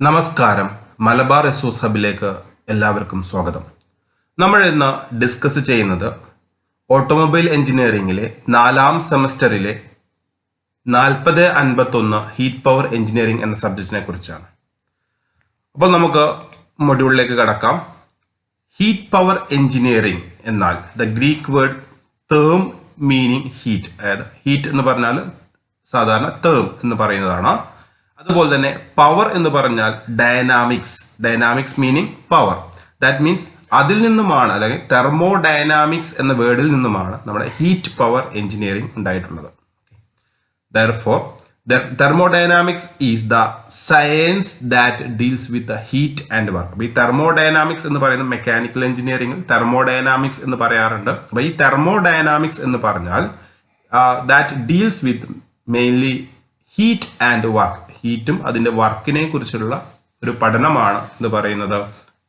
നമസ്കാരം. മലബാർ എസോസ് ഹബിലേക്ക് എല്ലാവർക്കും സ്വാഗതം. നമ്മൾ ഇന്ന് ഡിസ്കസ് ചെയ്യുന്നത് ഓട്ടോമൊബൈൽ എഞ്ചിനീയറിംഗിലെ നാലാം സെമസ്റ്ററിലെ നാൽപ്പത് അൻപത്തൊന്ന് ഹീറ്റ് പവർ എഞ്ചിനീയറിംഗ് എന്ന സബ്ജക്റ്റിനെ കുറിച്ചാണ്. അപ്പോൾ നമുക്ക് മൊഡ്യൂളിലേക്ക് കടക്കാം. ഹീറ്റ് പവർ എഞ്ചിനീയറിംഗ് എന്നാൽ the Greek word therm meaning heat അതായത് ഹീറ്റ് എന്ന് പറഞ്ഞാൽ സാധാരണ തേം എന്ന് പറയുന്നതാണ്. അതുപോലെ തന്നെ പവർ എന്ന് പറഞ്ഞാൽ dynamics dynamics meaning power that means അതിൽ നിന്നുമാണ് അല്ലെങ്കിൽ തെർമോ ഡയനാമിക്സ് എന്ന വേർഡിൽ നിന്നുമാണ് നമ്മുടെ ഹീറ്റ് പവർ എഞ്ചിനീയറിംഗ് ഉണ്ടായിട്ടുള്ളത്. Therefore thermodynamics is the science that deals with the heat and work അപ്പോൾ അപ്പൊ ഈ തെർമോഡൈനാമിക്സ് എന്ന് പറയുന്ന മെക്കാനിക്കൽ എഞ്ചിനീയറിംഗിൽ തെർമോഡൈനാമിക്സ് എന്ന് പറയാറുണ്ട്. അപ്പൊ ഈ തെർമോഡൈനാമിക്സ് എന്ന് പറഞ്ഞാൽ that deals with mainly heat and work ഹീറ്റും അതിന്റെ വർക്കിനെ കുറിച്ചുള്ള ഒരു പഠനമാണ് എന്ന് പറയുന്നത്.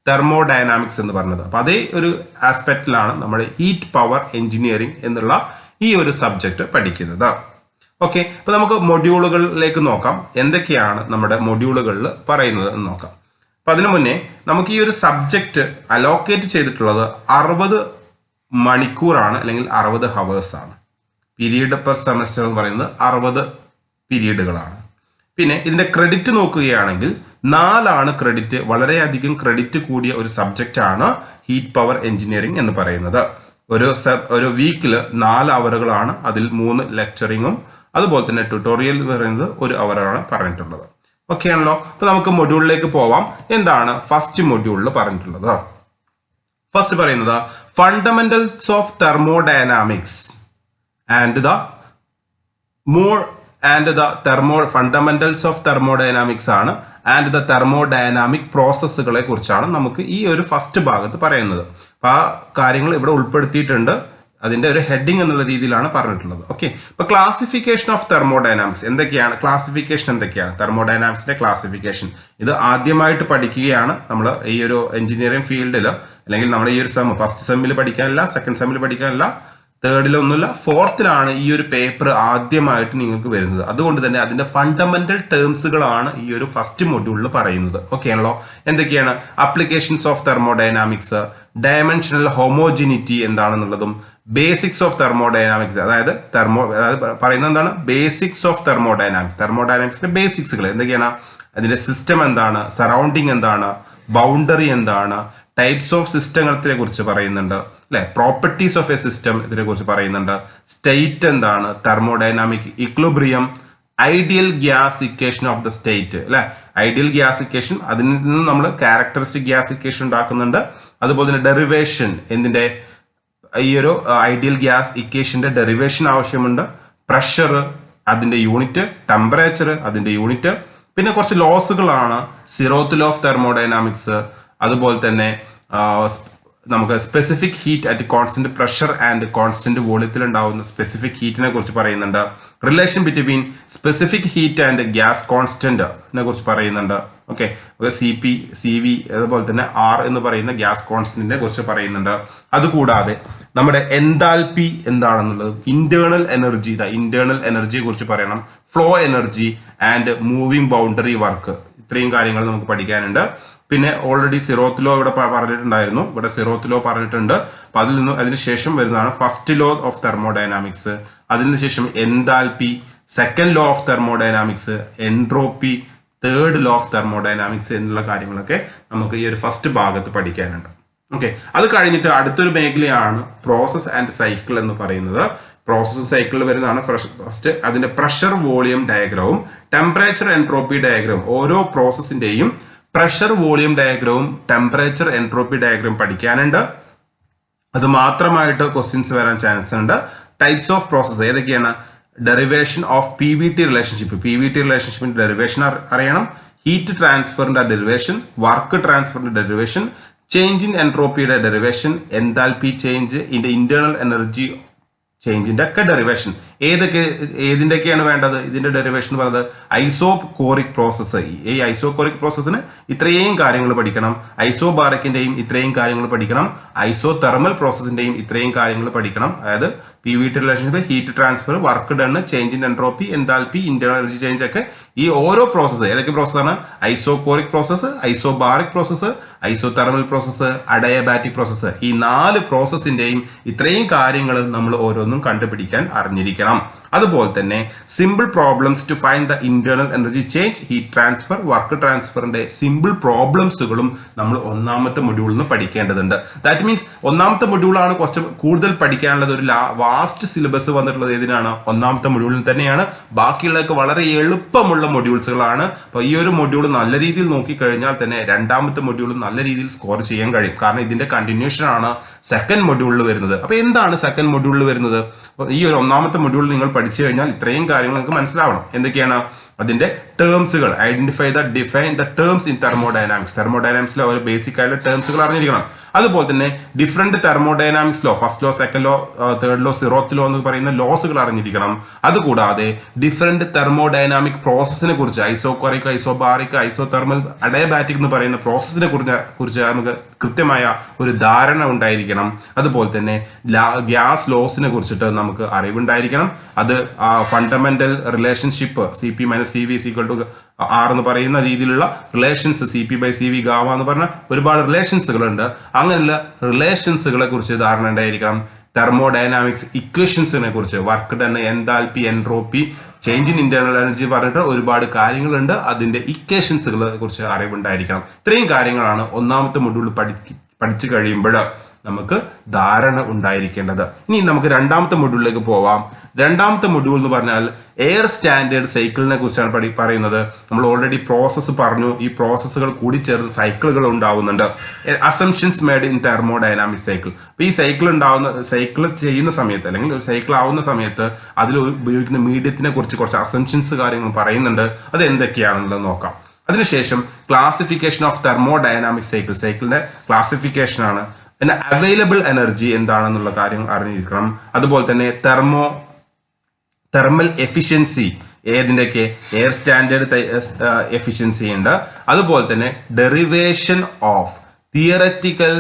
തെർമോഡൈനാമിക്സ് എന്ന് പറഞ്ഞത്. അപ്പൊ അതേ ഒരു ആസ്പെക്റ്റിലാണ് നമ്മൾ ഹീറ്റ് പവർ എഞ്ചിനീയറിംഗ് എന്നുള്ള ഈ ഒരു സബ്ജക്റ്റ് പഠിക്കുന്നത്. ഓക്കെ അപ്പോൾ നമുക്ക് മൊഡ്യൂളുകളിലേക്ക് നോക്കാം. എന്തൊക്കെയാണ് നമ്മുടെ മൊഡ്യൂളുകളിൽ പറയുന്നത് എന്ന് നോക്കാം. അപ്പൊ അതിനു മുന്നേ നമുക്ക് ഈ ഒരു സബ്ജക്റ്റ് അലോക്കേറ്റ് ചെയ്തിട്ടുള്ളത് അറുപത് മണിക്കൂറാണ് അല്ലെങ്കിൽ അറുപത് ഹവേഴ്സാണ് പീരീഡ് പെർ സെമസ്റ്റർ എന്ന് പറയുന്നത് അറുപത് പീരീഡുകളാണ് പിന്നെ ഇതിന്റെ ക്രെഡിറ്റ് നോക്കുകയാണെങ്കിൽ നാലാണ് ക്രെഡിറ്റ് വളരെയധികം ക്രെഡിറ്റ് കൂടിയ ഒരു സബ്ജക്റ്റ് ആണ് ഹീറ്റ് പവർ എഞ്ചിനീയറിംഗ് എന്ന് പറയുന്നത്. ഒരു ഒരു വീക്കിൽ നാല് അവറുകളാണ് അതിൽ മൂന്ന് ലെക്ചറിങ്ങും അതുപോലെ തന്നെ ട്യൂട്ടോറിയൽ എന്ന് പറയുന്നത് ഒരു അവറാണ് പറഞ്ഞിട്ടുള്ളത്. ഓക്കെ ആണല്ലോ? അപ്പൊ നമുക്ക് മൊഡ്യൂളിലേക്ക് പോവാം. എന്താണ് ഫസ്റ്റ് മൊഡ്യൂളിൽ പറഞ്ഞിട്ടുള്ളത്? ഫസ്റ്റ് പറയുന്നത് fundamentals of thermodynamics and the more and the thermo fundamentals of thermodynamics ആണ്. ആൻഡ് ദ തെർമോഡൈനാമിക് പ്രോസസ്സുകളെ കുറിച്ചാണ് നമുക്ക് ഈ ഒരു ഫസ്റ്റ് ഭാഗത്ത് പറയുന്നത്. അപ്പൊ ആ കാര്യങ്ങൾ ഇവിടെ ഉൾപ്പെടുത്തിയിട്ടുണ്ട്. അതിന്റെ ഒരു ഹെഡിങ് എന്നുള്ള രീതിയിലാണ് പറഞ്ഞിട്ടുള്ളത്. ഓക്കെ ഇപ്പൊ ക്ലാസിഫിക്കേഷൻ ഓഫ് തെർമോഡൈനാമിക്സ് എന്തൊക്കെയാണ്? ക്ലാസിഫിക്കേഷൻ എന്തൊക്കെയാണ്? തെർമോഡൈനാമിക്സിന്റെ ക്ലാസിഫിക്കേഷൻ ഇത് ആദ്യമായിട്ട് പഠിക്കുകയാണ് നമ്മൾ ഈ ഒരു എഞ്ചിനീയറിംഗ് ഫീൽഡിൽ അല്ലെങ്കിൽ നമ്മുടെ ഈ ഒരു സെം ഫസ്റ്റ് സെമ്മിൽ പഠിക്കാനില്ല സെക്കൻഡ് സെമ്മിൽ പഠിക്കാനില്ല തേർഡിലൊന്നുമില്ല ഫോർത്തിലാണ് ഈ ഒരു പേപ്പർ ആദ്യമായിട്ട് നിങ്ങൾക്ക് വരുന്നത്. അതുകൊണ്ട് തന്നെ അതിന്റെ ഫണ്ടമെന്റൽ ടേംസുകളാണ് ഈ ഒരു ഫസ്റ്റ് മൊഡ്യൂളിൽ പറയുന്നത്. ഓക്കെ ആണല്ലോ? എന്തൊക്കെയാണ്? Applications of thermodynamics dimensional homogeneity എന്താണെന്നുള്ളതും basics of thermodynamics അതായത് തെർമോ അതായത് പറയുന്നത് എന്താണ്? ബേസിക്സ് ഓഫ് തെർമോഡൈനാമിക്സ് തെർമോഡൈനാമിക്സിന്റെ ബേസിക്സുകൾ എന്തൊക്കെയാണ്? അതിന്റെ സിസ്റ്റം എന്താണ്? സറൗണ്ടിങ് എന്താണ്? ബൗണ്ടറി എന്താണ്? ടൈപ്സ് ഓഫ് സിസ്റ്റങ്ങളെ കുറിച്ച് പറയുന്നുണ്ട്. അല്ലെ? പ്രോപ്പർട്ടീസ് ഓഫ് എ സിസ്റ്റം ഇതിനെ കുറിച്ച് പറയുന്നുണ്ട്. സ്റ്റേറ്റ് എന്താണ്? Thermodynamic equilibrium ideal gas equation of the state അല്ലെ? ഐഡിയൽ ഗ്യാസ് ഇക്വേഷൻ അതിൽ നിന്ന് നമ്മൾ ക്യാരക്ടറിസ്റ്റിക് ഗ്യാസ് ഇക്വേഷൻ ഉണ്ടാക്കുന്നുണ്ട്. അതുപോലെ തന്നെ ഡെറിവേഷൻ എന്തിന്റെ ഈ ഒരു ഐഡിയൽ ഗ്യാസ് ഇക്കേഷന്റെ ഡെറിവേഷൻ ആവശ്യമുണ്ട്. പ്രഷർ അതിന്റെ യൂണിറ്റ് ടെമ്പറേച്ചർ അതിന്റെ യൂണിറ്റ് പിന്നെ കുറച്ച് ലോസുകളാണ് സിറോത്ത് ലോ ഓഫ് തെർമോഡൈനാമിക്സ് അതുപോലെ തന്നെ നമുക്ക് specific heat at constant pressure and constant വോളിയത്തിൽ ഉണ്ടാവുന്ന സ്പെസിഫിക് ഹീറ്റിനെ കുറിച്ച് പറയുന്നുണ്ട്. Relation between specific heat and gas കോൺസ്റ്റന്റിനെ കുറിച്ച് പറയുന്നുണ്ട്. Okay C P C V അതുപോലെ തന്നെ ആർ എന്ന് പറയുന്ന ഗ്യാസ് കോൺസ്റ്റന്റിനെ കുറിച്ച് പറയുന്നുണ്ട്. അതുകൂടാതെ നമ്മുടെ എൻതാൽപി എന്താണെന്നുള്ളത് ഇന്റേണൽ എനർജി ദ ഇന്റേണൽ എനർജിയെ കുറിച്ച് പറയണം. Flow energy and moving boundary work ഇത്രയും കാര്യങ്ങൾ നമുക്ക് പഠിക്കാനുണ്ട്. പിന്നെ ഓൾറെഡി സിറോത്ത് ലോ ഇവിടെ പറഞ്ഞിട്ടുണ്ടായിരുന്നു. ഇവിടെ സിറോത്ത് ലോ പറഞ്ഞിട്ടുണ്ട്. അപ്പൊ അതിൽ നിന്ന് അതിനുശേഷം വരുന്നതാണ് ഫസ്റ്റ് ലോ ഓഫ് തെർമോഡൈനാമിക്സ് അതിനുശേഷം enthalpy second law of thermodynamics entropy third law of thermodynamics എന്നുള്ള കാര്യങ്ങളൊക്കെ നമുക്ക് ഈ ഒരു ഫസ്റ്റ് ഭാഗത്ത് പഠിക്കാനുണ്ട്. ഓക്കെ അത് കഴിഞ്ഞിട്ട് അടുത്തൊരു മേഖലയാണ് പ്രോസസ് ആൻഡ് സൈക്കിൾ എന്ന് പറയുന്നത്. പ്രോസസ് സൈക്കിൾ വരുന്നതാണ് ഫസ്റ്റ് അതിന്റെ പ്രഷർ വോളിയം ഡയഗ്രവും ടെമ്പറേച്ചർ എൻട്രോപ്പി ഡയഗ്രാം ഓരോ പ്രോസസ്സിന്റെയും പ്രഷർ വോളിയം ഡയഗ്രവും ടെമ്പറേച്ചർ എൻട്രോപ്പി ഡയഗ്രാം പഠിക്കാനുണ്ട്. അത് മാത്രമായിട്ട് ക്വസ്റ്റ്യൻസ് വരാൻ ചാൻസ് ഉണ്ട്. ടൈപ്സ് ഓഫ് പ്രോസസ്സ് ഏതൊക്കെയാണ്? Derivation of P V T relationship P V T റിലേഷൻഷിപ്പിന്റെ derivation അറിയണം. ഹീറ്റ് ട്രാൻസ്ഫറിന്റെ ഡെറിവേഷൻ വർക്ക് ട്രാൻസ്ഫറിന്റെ ഡെറിവേഷൻ ചേഞ്ച് ഇൻ എൻട്രോപ്പിയുടെ ഡെറിവേഷൻ എന്താൽപി ചേഞ്ച് ഇന്റെ ഇന്റേണൽ എനർജി ചേഞ്ചിന്റെ ഒക്കെ ഡെറിവേഷൻ ഏതൊക്കെ ഏതിന്റെയൊക്കെയാണ് വേണ്ടത്? ഇതിന്റെ ഡെറിവേഷൻ പറയുന്നത് ഐസോ കോറിക് പ്രോസസ്സ് ഈ ഐസോ കോറിക് പ്രോസസ്സിന് ഇത്രയും കാര്യങ്ങൾ പഠിക്കണം. ഐസോ ബാറക്കിന്റെയും ഇത്രയും കാര്യങ്ങൾ പഠിക്കണം. ഐസോ തെർമൽ പ്രോസസ്സിന്റെയും ഇത്രയും കാര്യങ്ങൾ പഠിക്കണം. അതായത് P V T relationship heat transfer work done change in entropy enthalpy internal energy change ഒക്കെ ഈ ഓരോ പ്രോസസ്സ് ഏതൊക്കെ പ്രോസസ്സാണ് isochoric process isobaric process isothermal process adiabatic process ഈ നാല് പ്രോസസ്സിന്റെയും ഇത്രയും കാര്യങ്ങൾ നമ്മൾ ഓരോന്നും കണ്ടുപിടിക്കാൻ അറിഞ്ഞിരിക്കണം. பெறலாம் അതുപോലെ തന്നെ simple problems to find the internal energy change heat transfer work ട്രാൻസ്ഫറിന്റെ simple പ്രോബ്ലംസുകളും നമ്മൾ ഒന്നാമത്തെ മൊഡ്യൂളിൽ നിന്ന് പഠിക്കേണ്ടതുണ്ട്. ദാറ്റ് മീൻസ് ഒന്നാമത്തെ മൊഡ്യൂളാണ് കുറച്ച് കൂടുതൽ പഠിക്കാനുള്ളത്. ഒരു വാസ്റ്റ് സിലബസ് വന്നിട്ടുള്ളത് ഏതിനാണ്? ഒന്നാമത്തെ മൊഡ്യൂളിൽ തന്നെയാണ്. ബാക്കിയുള്ളതൊക്കെ വളരെ എളുപ്പമുള്ള മൊഡ്യൂൾസുകളാണ് അപ്പോൾ ഈ ഒരു മൊഡ്യൂൾ നല്ല രീതിയിൽ നോക്കിക്കഴിഞ്ഞാൽ തന്നെ രണ്ടാമത്തെ മൊഡ്യൂൾ നല്ല രീതിയിൽ സ്കോർ ചെയ്യാൻ കഴിയും. കാരണം ഇതിന്റെ കണ്ടിന്യൂഷൻ ആണ് സെക്കൻഡ് മൊഡ്യൂളിൽ വരുന്നത്. അപ്പോൾ എന്താണ് സെക്കൻഡ് മൊഡ്യൂളിൽ വരുന്നത്? ഈ ഒരു ഒന്നാമത്തെ മൊഡ്യൂളിൽ നിങ്ങൾ പഠിച്ചു കഴിഞ്ഞാൽ ഇത്രയും കാര്യങ്ങൾ നിങ്ങൾക്ക് മനസ്സിലാവണം. എന്തൊക്കെയാണ്? അതിന്റെ ടേംസുകൾ identify the define the terms in thermodynamics തെർമോഡൈനാമിക്സിലെ ഒരു ബേസിക് ആയിട്ടുള്ള ടേംസുകൾ അറിഞ്ഞിരിക്കണം. അതുപോലെ തന്നെ different thermodynamics law first law second law third law zeroth law എന്ന് പറയുന്ന ലോസുകൾ അറിഞ്ഞിരിക്കണം. അതുകൂടാതെ ഡിഫറെന്റ് തെർമോഡൈനാമിക് പ്രോസസ്സിനെ കുറിച്ച് ഐസോകോറിക് ഐസോബാറിക് ഐസോതെർമൽ അഡയബാറ്റിക് എന്ന് പറയുന്ന പ്രോസസ്സിനെ കുറിച്ച് കുറിച്ച് നമുക്ക് കൃത്യമായ ഒരു ധാരണ ഉണ്ടായിരിക്കണം. അതുപോലെ തന്നെ ഗ്യാസ് ലോസിനെ കുറിച്ചിട്ട് നമുക്ക് അറിവുണ്ടായിരിക്കണം. അത് ആ fundamental relationship C P minus C V equal to R എന്ന് പറയുന്ന രീതിയിലുള്ള relations C P by C V gamma എന്ന് പറഞ്ഞ ഒരുപാട് റിലേഷൻസുകളുണ്ട് അങ്ങനെയുള്ള റിലേഷൻസുകളെ കുറിച്ച് ധാരണ ഉണ്ടായിരിക്കണം. തെർമോഡൈനാമിക്സ് ഇക്വേഷൻസിനെ കുറിച്ച്. Work done enthalpy entropy change in internal energy പറഞ്ഞിട്ട് ഒരുപാട് കാര്യങ്ങളുണ്ട്. അതിന്റെ ഇക്വേഷൻസുകളെ കുറിച്ച് അറിവുണ്ടായിരിക്കണം. ഇത്രയും കാര്യങ്ങളാണ് ഒന്നാമത്തെ മൊഡ്യൂൾ പഠി പഠിച്ചു കഴിയുമ്പോൾ നമുക്ക് ധാരണ ഉണ്ടായിരിക്കേണ്ടത്. ഇനി നമുക്ക് രണ്ടാമത്തെ മൊഡ്യൂളിലേക്ക് പോവാം. രണ്ടാമത്തെ മൊഡ്യൂൾ എന്ന് പറഞ്ഞാൽ എയർ സ്റ്റാൻഡേർഡ് സൈക്കിളിനെ കുറിച്ചാണ് പഠി പറയുന്നത്. നമ്മൾ ഓൾറെഡി പ്രോസസ്സ് പറഞ്ഞു. ഈ പ്രോസസ്സുകൾ കൂടി ചേർന്ന് സൈക്കിളുകൾ ഉണ്ടാവുന്നുണ്ട്. Assumptions made in thermodynamic cycle അപ്പോൾ ഈ സൈക്കിൾ ഉണ്ടാവുന്ന സൈക്കിൾ ചെയ്യുന്ന സമയത്ത് അല്ലെങ്കിൽ ഒരു സൈക്കിൾ ആവുന്ന സമയത്ത് അതിൽ ഉപയോഗിക്കുന്ന മീഡിയത്തിനെ കുറിച്ച് കുറച്ച് അസംഷൻസ് കാര്യങ്ങൾ പറയുന്നുണ്ട്. അത് എന്തൊക്കെയാണെന്നുള്ളത് നോക്കാം. അതിനുശേഷം ക്ലാസിഫിക്കേഷൻ ഓഫ് തെർമോഡൈനാമിക് സൈക്കിൾ സൈക്കിളിന്റെ ക്ലാസിഫിക്കേഷൻ ആണ്. പിന്നെ അവൈലബിൾ എനർജി എന്താണെന്നുള്ള കാര്യം അറിഞ്ഞിരിക്കണം. അതുപോലെ തന്നെ തെർമോ തെർമൽ എഫിഷ്യൻസി ഏതിന്റെയൊക്കെ എയർ സ്റ്റാൻഡേർഡ് എഫിഷ്യൻസി ഉണ്ട്. അതുപോലെ തന്നെ derivation of theoretical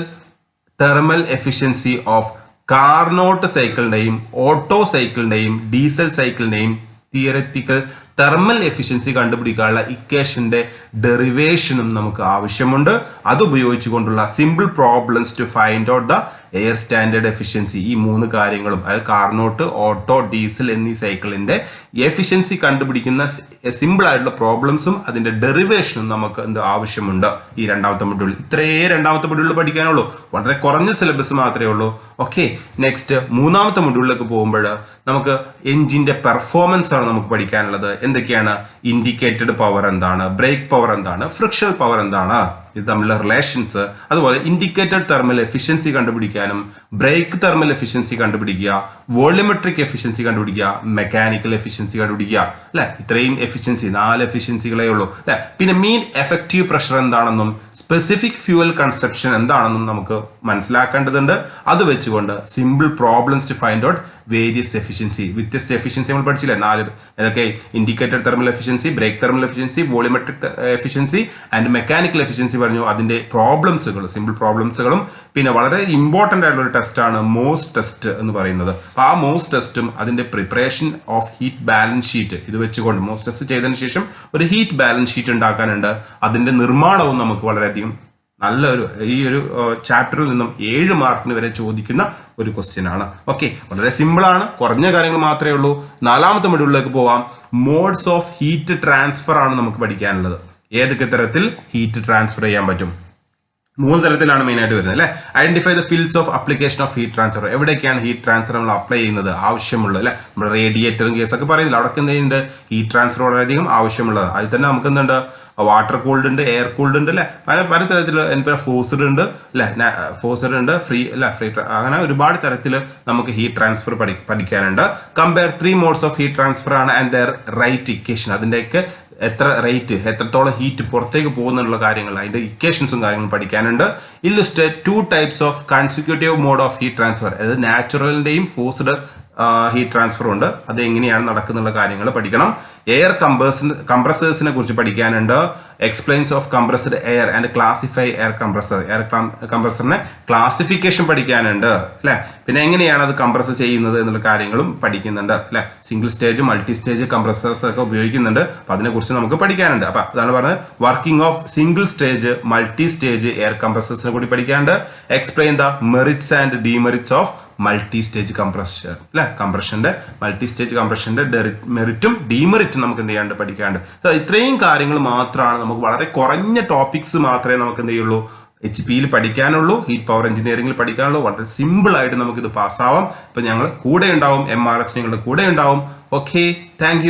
thermal efficiency of Carnot സൈക്കിളിന്റെയും ഓട്ടോ സൈക്കിളിന്റെയും ഡീസൽ സൈക്കിളിന്റെയും തിയററ്റിക്കൽ തെർമൽ എഫിഷ്യൻസി കണ്ടുപിടിക്കാനുള്ള ഇക്വേഷന്റെ ഡെറിവേഷനും നമുക്ക് ആവശ്യമുണ്ട്. അത് ഉപയോഗിച്ചുകൊണ്ടുള്ള simple problems to find out the air standard efficiency ഈ മൂന്ന് കാര്യങ്ങളും അതായത് കാർനോട്ട് ഓട്ടോ ഡീസൽ എന്നീ സൈക്കിളിന്റെ എഫിഷ്യൻസി കണ്ടുപിടിക്കുന്ന സിമ്പിൾ ആയിട്ടുള്ള പ്രോബ്ലംസും അതിന്റെ ഡെറിവേഷനും നമുക്ക് എന്ത് ആവശ്യമുണ്ട്? ഈ രണ്ടാമത്തെ മൊഡ്യൂൾ ഇത്രയേ രണ്ടാമത്തെ മൊഡ്യൂളിൽ പഠിക്കാനുള്ളൂ. വളരെ കുറഞ്ഞ സിലബസ് മാത്രമേ ഉള്ളൂ. ഓക്കെ നെക്സ്റ്റ് മൂന്നാമത്തെ മൊഡ്യൂളിലേക്ക് പോകുമ്പോൾ നമുക്ക് എഞ്ചിന്റെ പെർഫോമൻസ് ആണ് നമുക്ക് പഠിക്കാനുള്ളത്. എന്തൊക്കെയാണ്? ഇൻഡിക്കേറ്റഡ് പവർ എന്താണ്? ബ്രേക്ക് പവർ എന്താണ്? ഫ്രിക്ഷൻ പവർ എന്താണ്? ഇത് തമ്മിലുള്ള റിലേഷൻസ് അതുപോലെ ഇൻഡിക്കേറ്റഡ് തെർമൽ എഫിഷ്യൻസി കണ്ടുപിടിക്കാനും ബ്രേക്ക് തെർമൽ എഫിഷ്യൻസി കണ്ടുപിടിക്കുക വോളിമെട്രിക് എഫിഷ്യൻസി കണ്ടുപിടിക്കുക മെക്കാനിക്കൽ എഫിഷ്യൻസി കണ്ടുപിടിക്കുക അല്ലെ? ഇത്രയും എഫിഷ്യൻസി നാല് എഫിഷ്യൻസികളേ ഉള്ളൂ അല്ലെ? പിന്നെ മീൻ എഫക്റ്റീവ് പ്രഷർ എന്താണെന്നും സ്പെസിഫിക് ഫ്യൂവൽ കൺസെപ്ഷൻ എന്താണെന്നും നമുക്ക് മനസ്സിലാക്കേണ്ടതുണ്ട്. അത് വെച്ചുകൊണ്ട് simple problems to find out various efficiency വ്യത്യസ്ത എഫിഷ്യൻസി നമ്മൾ പഠിച്ചില്ലേ? നാല് ഏതൊക്കെ indicator thermal efficiency brake thermal efficiency volumetric efficiency and mechanical efficiency പറഞ്ഞു അതിന്റെ പ്രോബ്ലംസുകൾ സിമ്പിൾ പ്രോബ്ലംസുകളും പിന്നെ വളരെ ഇമ്പോർട്ടന്റ് ആയിട്ടുള്ള ഒരു ടെസ്റ്റാണ് മോസ് ടെസ്റ്റ് എന്ന് പറയുന്നത്. അപ്പോൾ ആ മോസ് ടെസ്റ്റും അതിന്റെ preparation of heat balance sheet ഇത് വെച്ചുകൊണ്ട് മോസ് ടെസ്റ്റ് ചെയ്തതിന് ശേഷം ഒരു ഹീറ്റ് ബാലൻസ് ഷീറ്റ് ഉണ്ടാക്കാനുണ്ട്. അതിന്റെ നിർമ്മാണവും നമുക്ക് വളരെയധികം നല്ലൊരു ഈ ഒരു ചാപ്റ്ററിൽ നിന്നും ഏഴ് മാർക്കിന് വരെ ചോദിക്കുന്ന ഒരു ക്വസ്റ്റ്യൻ ആണ്. ഓക്കെ വളരെ സിമ്പിൾ ആണ്. കുറഞ്ഞ കാര്യങ്ങൾ മാത്രമേ ഉള്ളൂ. നാലാമത്തെ മൊഡ്യൂളിലേക്ക് പോവാം. മോഡ്സ് ഓഫ് ഹീറ്റ് ട്രാൻസ്ഫർ ആണ് നമുക്ക് പഠിക്കാനുള്ളത്. ഏതൊക്കെ തരത്തിൽ ഹീറ്റ് ട്രാൻസ്ഫർ ചെയ്യാൻ പറ്റും? മൂന്ന് തരത്തിലാണ് മെയിൻ ആയിട്ട് വരുന്നത് അല്ലെ? Identify the fields of application of heat transfer എവിടെയൊക്കെയാണ് ഹീറ്റ് ട്രാൻസ്ഫർ നമ്മൾ അപ്ലൈ ചെയ്യുന്നത്? ആവശ്യമുള്ളത് അല്ലെ? നമ്മുടെ റേഡിയേറ്ററും കേസൊക്കെ പറയുന്നില്ല. അവിടെ എന്തുണ്ട് ഹീറ്റ് ട്രാൻസ്ഫർ വളരെയധികം ആവശ്യമുള്ളത് അതിൽ തന്നെ നമുക്ക് എന്തുണ്ട്? വാട്ടർ കൂൾഡ് ഉണ്ട് എയർ കൂൾഡ് ഉണ്ട് അല്ലെ? പല പല തരത്തിൽ എനിക്ക് ഫോഴ്സ്ഡ് ഉണ്ട് അല്ലെ? ഫോഴ്സ്ഡ് ഉണ്ട് ഫ്രീ അല്ല ഫ്രീ അങ്ങനെ ഒരുപാട് തരത്തിൽ നമുക്ക് ഹീറ്റ് ട്രാൻസ്ഫർ പഠി പഠിക്കാനുണ്ട്. Compare three modes of heat transfer ആണ് ആൻഡ് ദർ റൈറ്റ് ഇക്വേഷൻ അതിന്റെയൊക്കെ എത്ര റേറ്റ് എത്രത്തോളം ഹീറ്റ് പുറത്തേക്ക് പോകുന്നുള്ള കാര്യങ്ങൾ അതിന്റെ ഇക്വേഷൻസും കാര്യങ്ങളും പഠിക്കാനുണ്ട്. Illustrate two types of consecutive mode of heat transfer അതായത് നാച്ചുറലിന്റെയും ഫോഴ്സ്ഡ് ഹീറ്റ് ട്രാൻസ്ഫർ ഉണ്ട്. അത് എങ്ങനെയാണ് നടക്കുന്നുള്ള കാര്യങ്ങൾ പഠിക്കണം. എയർ കമ്പേഴ്സിന് കംപ്രസേഴ്സിനെ കുറിച്ച് പഠിക്കാനുണ്ട്. Explains of compressed air and classify air compressor air കംപ്രസറിനെ classification പഠിക്കാനുണ്ട്. അല്ലെ? പിന്നെ എങ്ങനെയാണ് അത് കംപ്രസ് ചെയ്യുന്നത് എന്നുള്ള കാര്യങ്ങളും പഠിക്കുന്നുണ്ട്. അല്ലെ? Single stage multi stage compressors ഒക്കെ ഉപയോഗിക്കുന്നുണ്ട്. അപ്പൊ അതിനെക്കുറിച്ച് നമുക്ക് പഠിക്കാനുണ്ട്. അപ്പൊ അതാണ് പറഞ്ഞത്. Working of single stage multi stage air കംപ്രസേഴ്സിനെ കൂടി പഠിക്കാനുണ്ട്. Explain the merits and demerits of multi stage compression അല്ലെ കംപ്രഷന്റെ മൾട്ടി സ്റ്റേജ് കംപ്രഷന്റെ മെറിറ്റും ഡിമെറിറ്റും നമുക്ക് എന്ത് ചെയ്യാണ്ട് പഠിക്കാണ്ട്. ഇത്രയും കാര്യങ്ങൾ മാത്രമാണ് നമുക്ക് വളരെ കുറഞ്ഞ ടോപ്പിക്സ് മാത്രമേ നമുക്ക് എന്ത് ചെയ്യുള്ളൂ? എച്ച് പിയിൽ പഠിക്കാനുള്ളൂ ഹീറ്റ് പവർ എഞ്ചിനീയറിംഗിൽ പഠിക്കാനുള്ളൂ വളരെ സിമ്പിൾ ആയിട്ട് നമുക്ക് ഇത് പാസ്സാവാം ഇപ്പൊ ഞങ്ങൾ കൂടെ ഉണ്ടാവും എം ആർ എഫ് നിങ്ങളുടെ കൂടെ ഉണ്ടാവും. Okay thank